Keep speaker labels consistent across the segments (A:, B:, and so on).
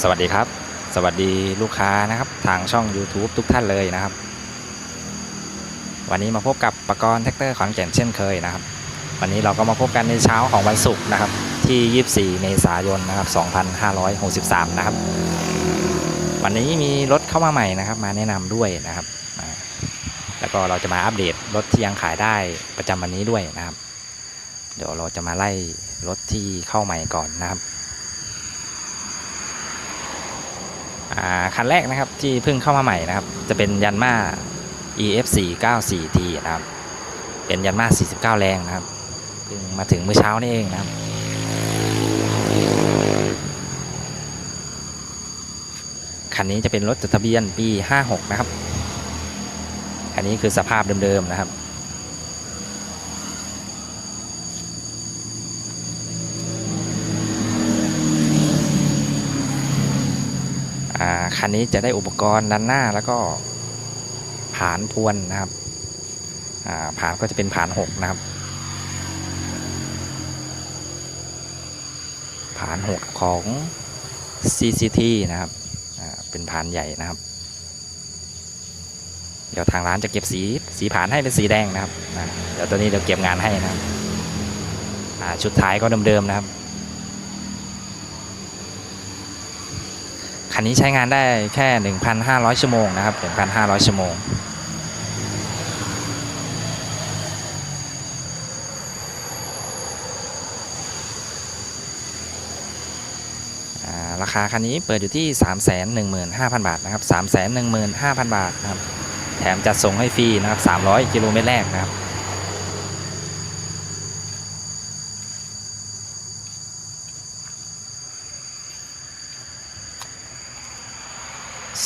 A: สวัสดีครับ สวัสดีลูกค้านะครับ ทางช่อง YouTube ทุกท่านเลยนะครับ วันนี้มาพบกับปกรณ์แท็กเตอร์ขอนแก่นเช่นเคยนะครับ วันนี้เราก็มาพบกันในเช้าของวันศุกร์นะครับ ที่ 24 เมษายนนะครับ 2563 นะครับ วันนี้มีรถเข้ามาใหม่นะครับ มาแนะนำด้วยนะครับ แล้วก็เราจะมาอัปเดตรถที่ยังขายได้ประจำวันนี้ด้วยนะครับ เดี๋ยวเราจะมาไล่รถที่เข้าใหม่ก่อนนะครับ อ่า คันแรกนะครับที่เพิ่งเข้ามาใหม่นะครับ จะเป็นยันมา EF4 94T นะครับ เป็นยันมา 49 แรงนะครับเพิ่งมาถึงเมื่อเช้านี่เองนะครับคันนี้จะเป็นรถจดทะเบียนปี 56 นะครับคันนี้คือสภาพเดิมๆนะครับ คันนี้จะได้อุปกรณ์ด้านหน้าแล้วก็ผานพวนนะครับอ่าผานก็จะเป็นผานหกนะครับ ผานหกของ CCT นะครับอ่าเป็นผานใหญ่นะครับ เดี๋ยวทางร้านจะเก็บสีสีผานให้เป็นสีแดงนะครับเดี๋ยวตัวนี้เดี๋ยวเก็บงานให้นะครับอ่าชุดท้ายก็เดิมๆนะครับ คันนี้ใช้งานได้แค่ 1,500 ชั่วโมงนะครับ 1,500 ชั่วโมง ราคาคันนี้เปิดอยู่ที่ 315,000 บาทนะครับ 315,000 บาทนะครับ แถมจัดส่งให้ฟรีนะครับ 300 กิโลเมตรแรกนะครับ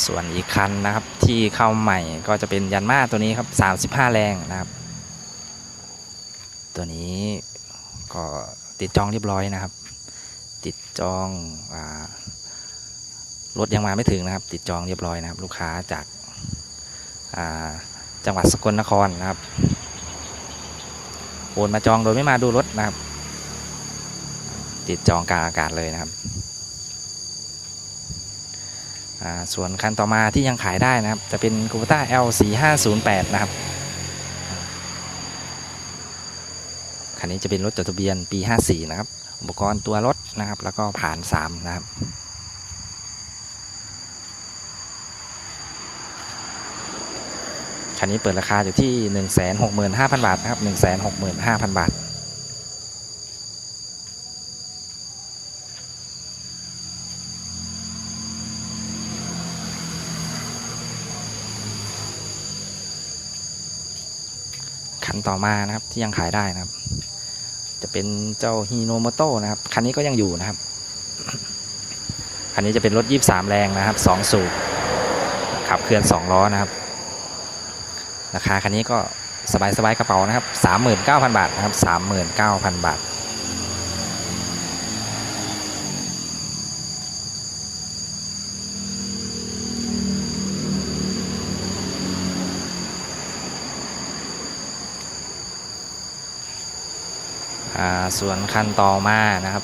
A: ส่วนอีกคันนะครับที่เข้าใหม่ก็จะเป็นยันมาตัวนี้ครับ 35 แรงนะครับ ตัวนี้ก็ติดจองเรียบร้อยนะครับ ติดจองอรถยังมาไม่ถึงนะครับ ติดจองเรียบร้อยนะครับ ลูกค้าจากาจังหวัดสกลนครนะครับโอนมาจองโดยไม่มาดูรถนะครับ ติดจองกลางอากาศเลยนะครับ ส่วนคันต่อมาที่ยังขายได้นะครับ จะเป็น c u b a t a L4508 นะครับ คันนี้จะเป็นรถจดทะเบียนปี 54 นะครับ อุปกรณ์ตัวรถนะครับ แล้วก็ผ่าน 3 นะครับคันนี้เปิดราคาอยู่ที่ 165,000 บาทนะครับ 165,000 บาท คันต่อมานะครับที่ยังขายได้นะครับ จะเป็นเจ้าฮีโนโมโตนะครับ คันนี้ก็ยังอยู่นะครับ คันนี้จะเป็นรถ 23 แรงนะครับ2สูบขับเคลื่อน 2 ล้อนะครับ ราคาคันนี้ก็สบายๆกระเป๋านะครับ 39,000 บาทนะครับ 39,000 บาท ส่วนคันต่อมานะครับ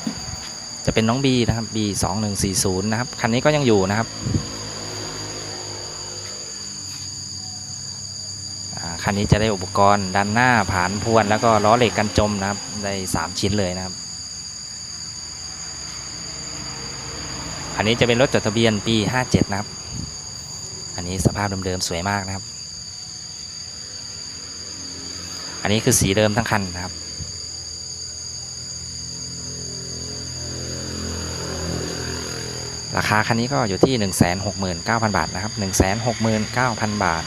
A: จะเป็นน้อง B นะครับ B 2 1 4 0นะครับคันนี้ก็ยังอยู่นะครับคันนี้จะได้อุปกรณ์ด้านหน้าผานพวนแล้วก็ล้อเหล็กกันจมนะครับได้3ชิ้นเลยนะครับอันนี้จะเป็นรถจดทะเบียนปี 57 นะครับ อันนี้สภาพเดิมๆสวยมากนะครับ อันนี้คือสีเดิมทั้งคันนะครับ ราคาคันนี้ก็อยู่ที่ 169,000 บาทนะครับ 169,000 บาท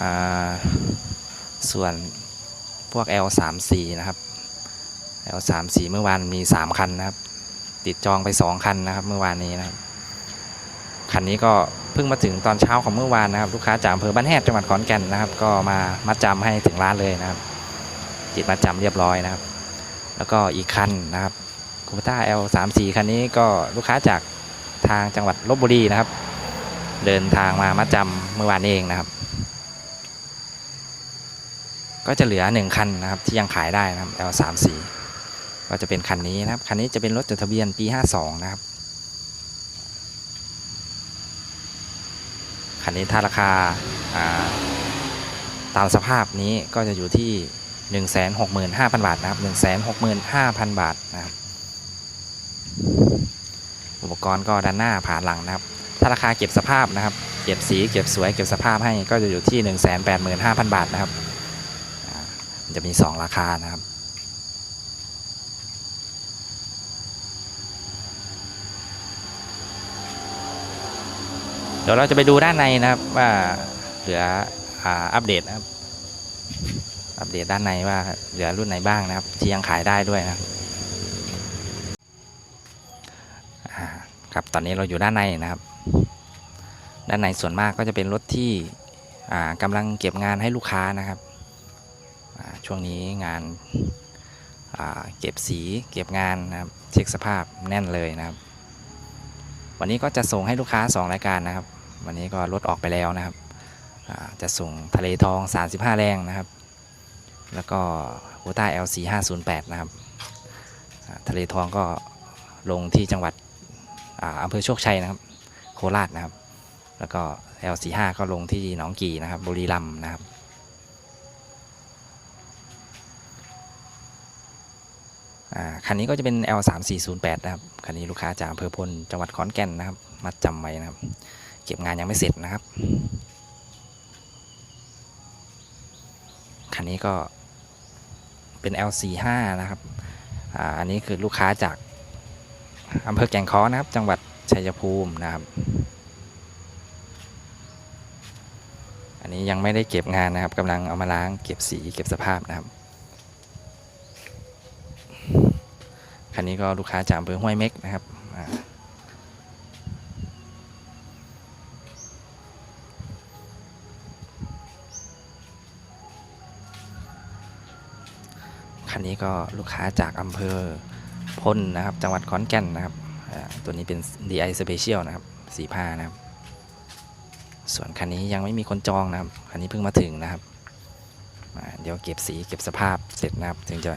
A: อ่าส่วนพวก L34 นะครับ L34 เมื่อวานมี 3 คันนะครับ ติดจองไป 2 คันนะครับ เมื่อวานนี้นะครับ คันนี้ก็เพิ่งมาถึงตอนเช้าของเมื่อวานนะครับ ลูกค้าจากอำเภอบ้านแฮดจังหวัดขอนแก่นนะครับ ก็มามัดจำให้ถึงร้านเลยนะครับติดมัดจำเรียบร้อยนะครับ แล้วก็อีกคันนะครับ คูปต้า L34 คันนี้ก็ลูกค้าจากทางจังหวัดลบบุรีนะครับ เดินทางมามัดจำเมื่อวานเองนะครับ ก็จะเหลือ 1 คันนะครับที่ยังขายได้นะครับ L34 ก็ก็จะเป็นคันนี้นะครับ คันนี้จะเป็นรถจดทะเบียนปี 52 นะครับ คันนี้ถ้าราคาาตามสภาพนี้ก็จะอยู่ที่ 165,000 บาทนะครับ 165,000 บาทนะครับ อุปกรณ์ก็ด้านหน้าผ่านหลังนะครับ ถ้าราคาเก็บสภาพนะครับ เก็บสีเก็บสวยเก็บสภาพให้ก็จะอยู่ที่ 185,000 บาทนะครับอ่ามันจะมี 2 ราคานะครับเดี๋ยวเราจะไปดูด้านในนะครับว่าเหลืออาอัปเดตนะครับอัปเดตด้านในว่าเหลือรุ่นไหนบ้างนะครับที่ยังขายได้ด้วยนะครับอ่าครับ ตอนนี้เราอยู่ด้านในนะครับ ด้านในส่วนมากก็จะเป็นรถที่กำลังเก็บงานให้ลูกค้านะครับ ช่วงนี้งานาเก็บสีเก็บงานนะครับเช็คสภาพแน่นเลยนะครับ วันนี้ก็จะส่งให้ลูกค้า 2 รายการนะครับ วันนี้ก็รถออกไปแล้วนะครับจะส่งทะเลทอง 35 แรงนะครับ แล้วก็โ o ต้า LC 508 นะครับ ทะเลทองก็ลงที่จังหวัด อำเภอโชคชัยนะครับ โคราชนะครับ แล้วก็ LC 5ก็ลงที่หนองกีนะครับ บุรีรัมย์นะครับ คันนี้ก็จะเป็น L 3 4 0 8 นะครับ คันนี้ลูกค้าจากอำเภอพลจังหวัดขอนแก่นนะครับ มัดจำไว้นะครับ เก็บงานยังไม่เสร็จนะครับ คันนี้ก็เป็น L 4 5 นะครับอ่าอันนี้คือลูกค้าจาก อำเภอแก่งค้อนะครับ จังหวัดชัยภูมินะครับ อันนี้ยังไม่ได้เก็บงานนะครับกำลังเอามาล้างเก็บสีเก็บสภาพนะครับ คันนี้ก็ลูกค้าจากอำเภอห้วยเม็กนะครับคันนี้ก็ลูกค้าจากอำเภอ พลนะครับ จังหวัดขอนแก่นนะครับตัวนี้เป็น DI Special นะครับสีผ้านะครับ ส่วนคันนี้ยังไม่มีคนจองนะครับ คันนี้เพิ่งมาถึงนะครับเดี๋ยวเก็บสีเก็บสภาพเสร็จนะครับ ถึงจะ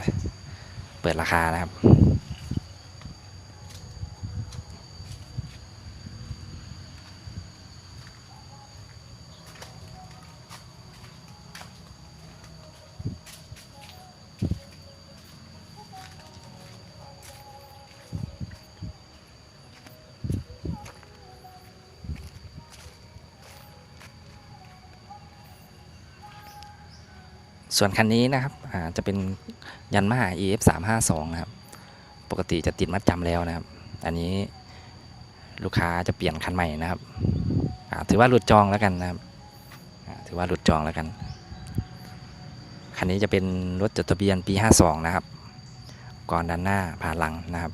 A: เปิดราคานะครับ ส่วนคันนี้นะครับจะเป็นยันมา EF 3 5 2นะครับ ปกติจะติดมัดจำแล้วนะครับ อันนี้ลูกค้าจะเปลี่ยนคันใหม่นะครับ ถือว่าหลุดจองแล้วกันนะครับ ถือว่าหลุดจองแล้วกัน คันนี้จะเป็นรถจดทะเบียนปี 52 นะครับ ก่อนด้านหน้าผ่านหลังนะครับ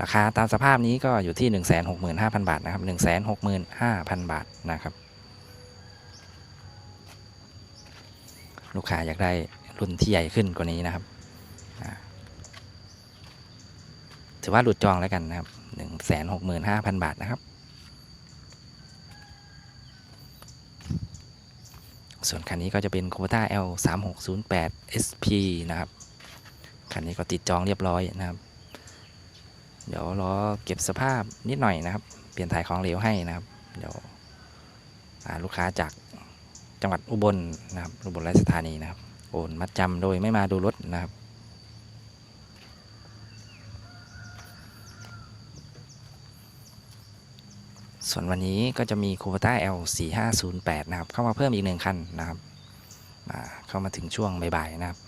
A: ราคาตามสภาพนี้ก็อยู่ที่ 165,000 บาทนะครับ 165,000 บาทนะครับ ลูกค้าอยากได้รุ่นที่ใหญ่ขึ้นกว่านี้นะครับ ถือว่าหลุดจองแล้วกันนะครับ165,000บาทนะครับ ส่วนคันนี้ก็จะเป็น c o ต้า L 3 6 0 8 SP นะครับ คันนี้ก็ติดจองเรียบร้อยนะครับ เดี๋ยวรอเก็บสภาพนิดหน่อยนะครับ เปลี่ยนถ่ายของเหลวให้นะครับ เดี๋ยวลูกค้าจาก จังหวัดอุบลนะครับอุบลราชธานีนะครับโอนมัดจำโดยไม่มาดูรถนะครับ ส่วนวันนี้ก็จะมี c o ต้า L 4 5 0 8 นะครับ เข้ามาเพิ่มอีกหนึ่งคันนะครับอ่าเข้ามาถึงช่วงบ่ายๆนะครับ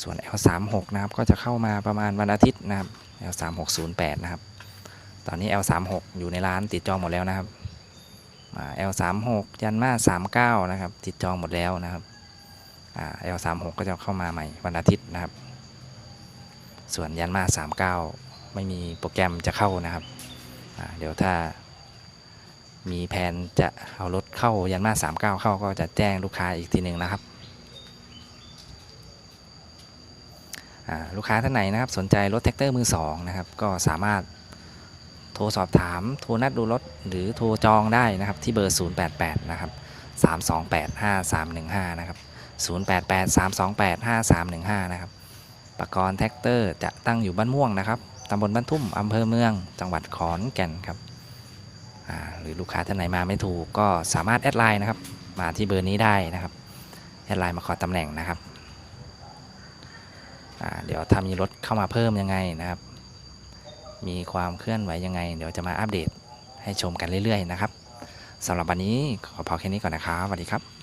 A: ส่วน L 3 6 นะครับก็จะเข้ามาประมาณวันอาทิตย์นะครับ L 3 6 0 8 นะครับ ตอนนี้ L 3 6 อยู่ในร้านติดจองหมดแล้วนะครับ L 3 6 ยันมา 39 นะครับ ติดจองหมดแล้วนะครับ L 3 6 ก็จะเข้ามาใหม่วันอาทิตย์นะครับ ส่วนยันมา 39 ไม่มีโปรแกรมจะเข้านะครับเดี๋ยวถ้ามีแผนจะเอารถเข้ายันมา 39 เข้าก็จะแจ้งลูกค้าอีกทีหนึ่งนะครับลูกค้าท่านไหนนะครับสนใจรถแท็กเตอร์มือสองนะครับก็สามารถ โทรสอบถาม โทรนัดดูรถ หรือโทรจองได้นะครับที่เบอร์ 088 นะครับ 328 5315 นะครับ 0883285315 นะครับปกรณ์แท็กเตอร์จะตั้งอยู่บ้านม่วงนะครับตำบลบ้านทุ่มอำเภอเมือง จังหวัดขอนแก่นครับหรือลูกค้าท่านไหนมาไม่ถูกก็สามารถแอดไลน์นะครับ มาที่เบอร์นี้ได้นะครับ แอดไลน์มาขอตำแหน่งนะครับ เดี๋ยวถ้ามีรถเข้ามาเพิ่มยังไงนะครับ มีความเคลื่อนไหวยังไง เดี๋ยวจะมาอัปเดตให้ชมกันเรื่อยๆนะครับสำหรับวันนี้ขอพอแค่นี้ก่อนนะครับสวัสดีครับ